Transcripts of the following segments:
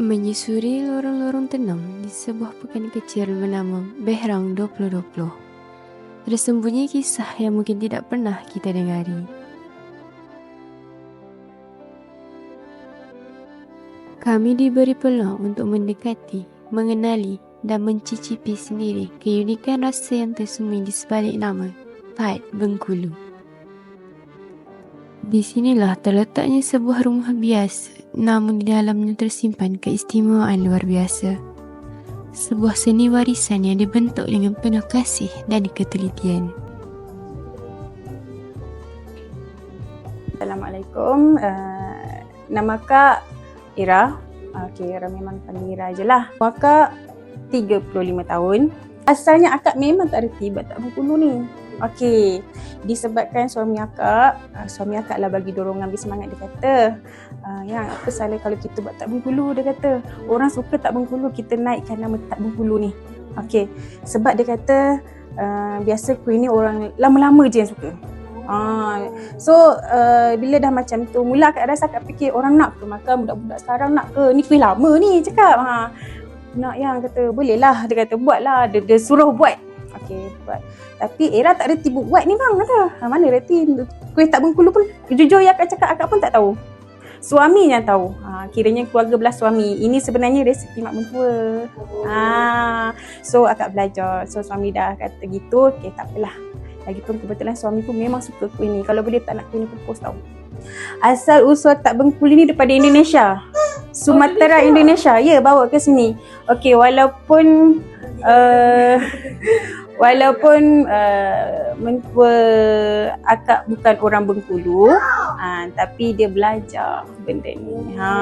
Menyusuri lorong-lorong tenang di sebuah pekan kecil bernama Behrang 2020. Tersembunyi kisah yang mungkin tidak pernah kita dengari. Kami diberi peluang untuk mendekati, mengenali dan mencicipi sendiri keunikan rasa yang tersembunyi di sebalik nama Pat Bengkulu. Di sinilah terletaknya sebuah rumah biasa namun di dalamnya tersimpan keistimewaan luar biasa. Sebuah seni warisan yang dibentuk dengan penuh kasih dan ketelitian. Assalamualaikum. Uh, nama Kak Ira. Okey, Ira memang panggil Ira je lah. Kak 35 tahun. Asalnya akak memang tak reti buat tak berpuluh ni. Okey, disebabkan suami akak, uh, suami akak lah bagi dorongan, bagi semangat dia kata, uh, yang apa salah kalau kita buat tak bengkulu dia kata. Orang suka tak bengkulu, kita naikkan nama tak bengkulu ni. Okey, sebab dia kata uh, biasa kuih ni orang lama-lama je yang suka. Uh, so uh, bila dah macam tu mula akak rasa akak fikir orang nak ke makan budak-budak sekarang? Nak ke? Ni kuih lama ni cakap. Ha nak yang kata. Boleh lah dia kata. Buat lah dia, dia suruh buat okey buat tapi Era tak reti buat ni bang kata. Ha, mana reti kuih tak bengkulu pun jujur yang akak cakap akak pun tak tahu. Suami yang tahu. Ha, kiranya keluarga belah suami. Ini sebenarnya resipi mak mentua. Ha, so akak belajar. So suami dah kata gitu. Okey tak apalah. Lagipun kebetulan suami pun memang suka kuih ni. Kalau boleh tak nak kuih ni pun post tahu. Asal usul tak bengkulu ni daripada Indonesia. Sumatera Indonesia. Ya bawa ke sini. Okey walaupun uh, walaupun uh, mentua akak bukan orang Bengkulu uh, tapi dia belajar benda ni. Ha.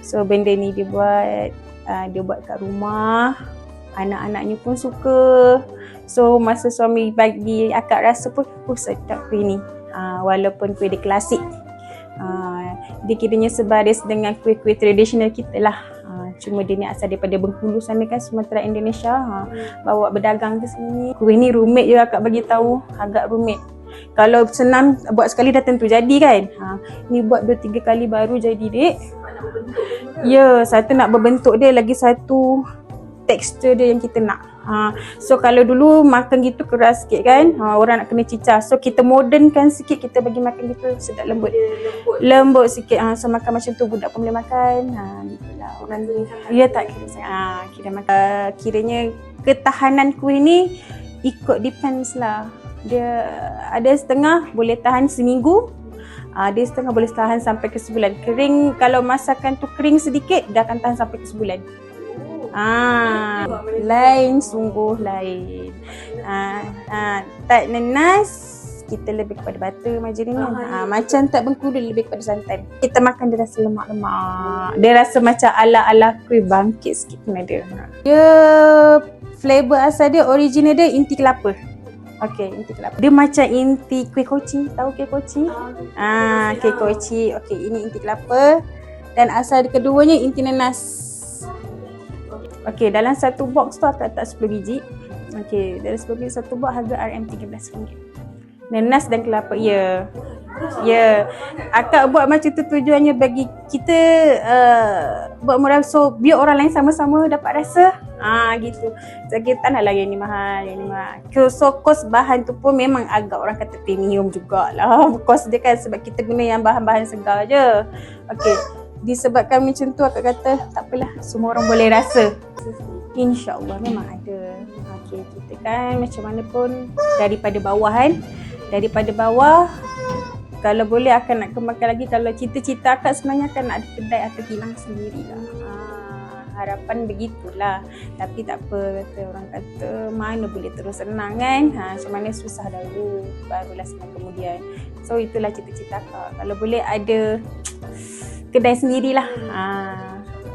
So benda ni dia buat uh, dia buat kat rumah. Anak-anaknya pun suka. So masa suami bagi akak rasa pun oh sedap kuih ni. Uh, walaupun kuih dia klasik. Uh, dia kiranya sebaris dengan kuih-kuih tradisional kita lah cuma dia ni asal daripada Bengkulu sana kan Sumatera Indonesia. Ha, bawa berdagang ke sini. Kuih ni rumit je akak bagi tahu. Agak rumit. Kalau senang buat sekali dah tentu jadi kan? Ha, ni buat dua tiga kali baru jadi dek ya satu nak berbentuk dia lagi satu tekstur dia yang kita nak Ha, so kalau dulu makan gitu keras sikit kan ha, Orang nak kena cicah. So kita modernkan sikit Kita bagi makan gitu sedap lembut. Lembut, lembut sikit ha, So makan macam tu budak pun boleh makan. Ha, gitu lah Orang Ya tak kira saya ha, kira makan. Uh, Kiranya ketahanan kuih ni Ikut depends lah. Dia ada setengah boleh tahan seminggu. Ada setengah boleh tahan sampai ke sebulan Kering kalau masakan tu kering sedikit Dah akan tahan sampai ke sebulan Ah, lain sungguh lain. Ah, ah, tak nenas kita lebih kepada butter margarine kan. Ah, macam tak bengkudu lebih kepada santan. Kita makan dia rasa lemak-lemak. Dia rasa macam ala-ala kuih bangkit sikit pun ada. Dia flavor asal dia original dia inti kelapa. Okay, inti kelapa. Dia macam inti kuih koci. Tahu kuih koci? Ah, kuih koci. Okay, ini inti kelapa. Dan asal keduanya inti nanas. Okey, dalam satu box tu akak letak 10 biji. Okey, dalam 10 biji satu box harga RM13. Nanas dan kelapa. Ya. Ya. Akak buat macam tu tujuannya bagi kita uh, buat murah so biar orang lain sama-sama dapat rasa. Ah gitu. So kita tak nak lagi yang ni mahal, yang ni mahal. So kos bahan tu pun memang agak orang kata premium jugalah. Kos dia kan sebab kita guna yang bahan-bahan segar je. Okey disebabkan macam tu akak kata tak apalah semua orang boleh rasa InsyaAllah memang ada. Okay, kita kan macam mana pun daripada bawah kan? Daripada bawah kalau boleh akan nak kembangkan lagi. Kalau cita-cita akak sebenarnya akan nak ada kedai atau kilang sendiri lah ha, harapan begitulah. Tapi tak apa kata orang kata mana boleh terus senang kan? Ha, macam mana susah dahulu barulah senang kemudian. So itulah cita-cita akak. Kalau boleh ada kedai sendirilah. Ha,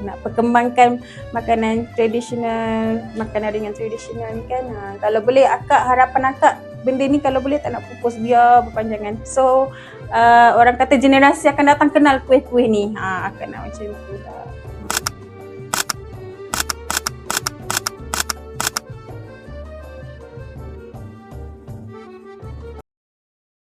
nak perkembangkan makanan tradisional, makanan ringan tradisional ni kan. Ha, kalau boleh akak harapan akak benda ni kalau boleh tak nak pupus biar berpanjangan. So uh, orang kata generasi akan datang kenal kuih-kuih ni. Ha, akan nak macam tu lah.